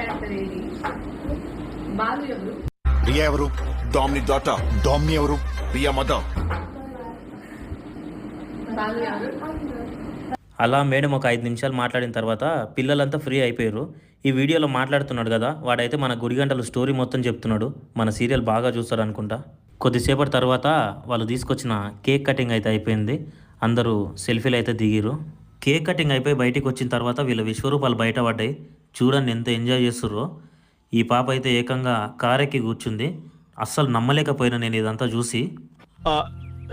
Character ఏది బాలు ఎవరు? ప్రియా ఎవరు డామ్ని డాటర్. డామ్ని ఎవరు? ప్రియా మదర్. బాలు ఎవరు అలా మేడం ఒక ఐదు నిమిషాలు మాట్లాడిన తర్వాత పిల్లలంతా ఫ్రీ అయిపోయారు. ఈ వీడియోలో మాట్లాడుతున్నాడు కదా వాడైతే మన గుడిగంటలు స్టోరీ మొత్తం చెప్తున్నాడు. మన సీరియల్ బాగా చూస్తాడు అనుకుంటా. కొద్దిసేపటి తర్వాత వాళ్ళు తీసుకొచ్చిన కేక్ కటింగ్ అయితే అయిపోయింది. అందరూ సెల్ఫీలు అయితే దిగిరు కేక్ కటింగ్ అయిపోయి బయటికి వచ్చిన తర్వాత వీళ్ళ విశ్వరూపాలు బయట పడ్డాయి. చూడండి ఎంత ఎంజాయ్ చేస్తుర్రో. ఈ పాప అయితే ఏకంగా కారెక్కి కూర్చుంది. అస్సలు నమ్మలేకపోయినా నేను ఇదంతా చూసి.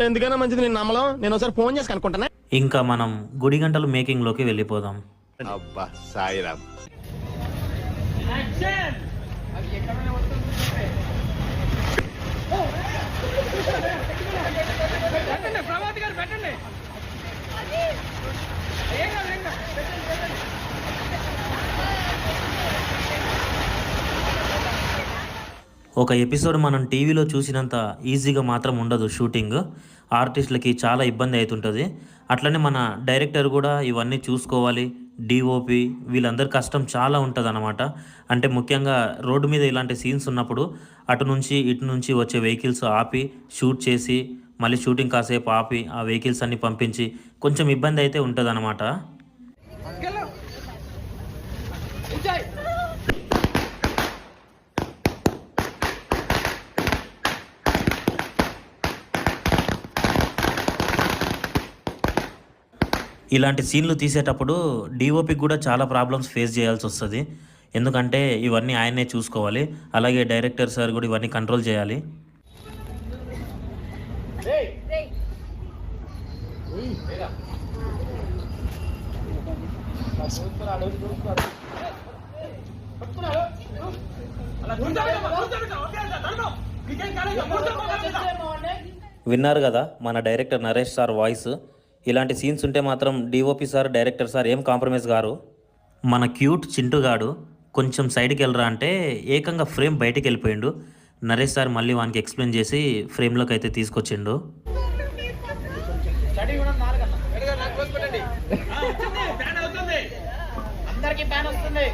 ఎందుకైనా మంచిది నేను నమ్మలం? నేను ఒకసారి ఫోన్ చేసి కనుక్కుంటానే. ఇంకా మనం గుడిగంటలు మేకింగ్లోకి వెళ్ళిపోదాం. అబ్బా సాయిరామ్. ఒక ఎపిసోడ్ మనం టీవీలో చూసినంత ఈజీగా మాత్రం ఉండదు షూటింగ్. ఆర్టిస్టులకి చాలా ఇబ్బంది అవుతుంటుంది అట్లనే మన డైరెక్టర్ కూడా ఇవన్నీ చూసుకోవాలి. డిఓపి వీళ్ళందరి కష్టం చాలా ఉంటుంది అనమాట అంటే ముఖ్యంగా రోడ్డు మీద ఇలాంటి సీన్స్ ఉన్నప్పుడు అటు నుంచి ఇటు నుంచి వచ్చే వెహికల్స్ ఆపి షూట్ చేసి మళ్ళీ షూటింగ్ కాసేపు ఆపి ఆ వెహికల్స్ అన్నీ పంపించి కొంచెం ఇబ్బంది అయితే ఉంటుంది ఇలాంటి సీన్లు తీసేటప్పుడు డిఓపికి కూడా చాలా ప్రాబ్లమ్స్ ఫేస్ చేయాల్సి వస్తుంది. ఎందుకంటే ఇవన్నీ ఆయనే చూసుకోవాలి. అలాగే డైరెక్టర్ సార్ కూడా ఇవన్నీ కంట్రోల్ చేయాలి. విన్నారు కదా మన డైరెక్టర్ నరేష్ సార్ వాయిస్ ఇలాంటి సీన్స్ ఉంటే మాత్రం డిఓపి సార్ డైరెక్టర్ సార్ ఏం కాంప్రమైజ్ గారు? మన క్యూట్ చింటుగాడు కొంచెం సైడ్కి వెళ్ళరా అంటే ఏకంగా ఫ్రేమ్ బయటికి వెళ్ళిపోయిండు. నరేష్ సార్ మళ్ళీ వానికి ఎక్స్ప్లెయిన్ చేసి ఫ్రేమ్లోకి అయితే తీసుకొచ్చిండు. అందరికి ఫ్యాన్ వస్తుంది.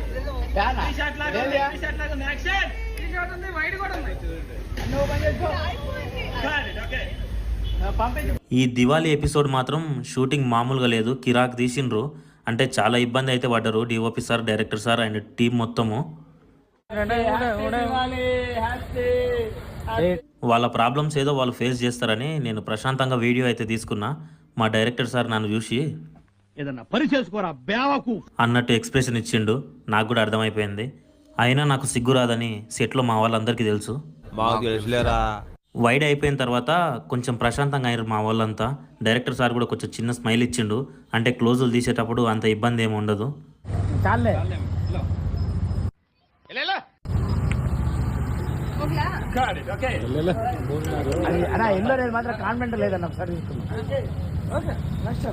ఈ దివాళీ ఎపిసోడ్ మాత్రం షూటింగ్ మామూలుగా లేదు కిరాక్ తీసిండ్రు. అంటే చాలా ఇబ్బంది అయితే పడ్డారు DOP sir director sir and team మొత్తము. వాళ్ళ ప్రాబ్లమ్స్ ఏదో వాళ్ళు ఫేస్ చేస్తారని నేను ప్రశాంతంగా వీడియో అయితే తీసుకున్నా. మా డైరెక్టర్ సార్ నన్ను చూసి ఏదన్నా బేవకు అన్నట్టు ఎక్స్ప్రెషన్ ఇచ్చిండు. నాకు కూడా అర్థమైపోయింది. అయినా నాకు సిగ్గు రాదని సెట్లో మా వాళ్ళందరికీ తెలుసు. మాకు తెలుసులేరా? వైడ్ అయిపోయిన తర్వాత కొంచెం ప్రశాంతంగా అయ్యారు మా వాళ్ళంతా. డైరెక్టర్ సార్ కూడా కొంచెం చిన్న స్మైల్ ఇచ్చిండు. అంటే క్లోజులు తీసేటప్పుడు అంత ఇబ్బంది ఏమి ఉండదు.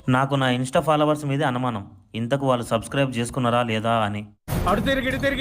నాకు నా ఇన్స్టా ఫాలోవర్స్ మీదే అనుమానం. ఇంతకు వాళ్ళు సబ్స్క్రైబ్ చేసుకున్నారా లేదా అని. అడు తిరిగి ఇటు తిరిగి.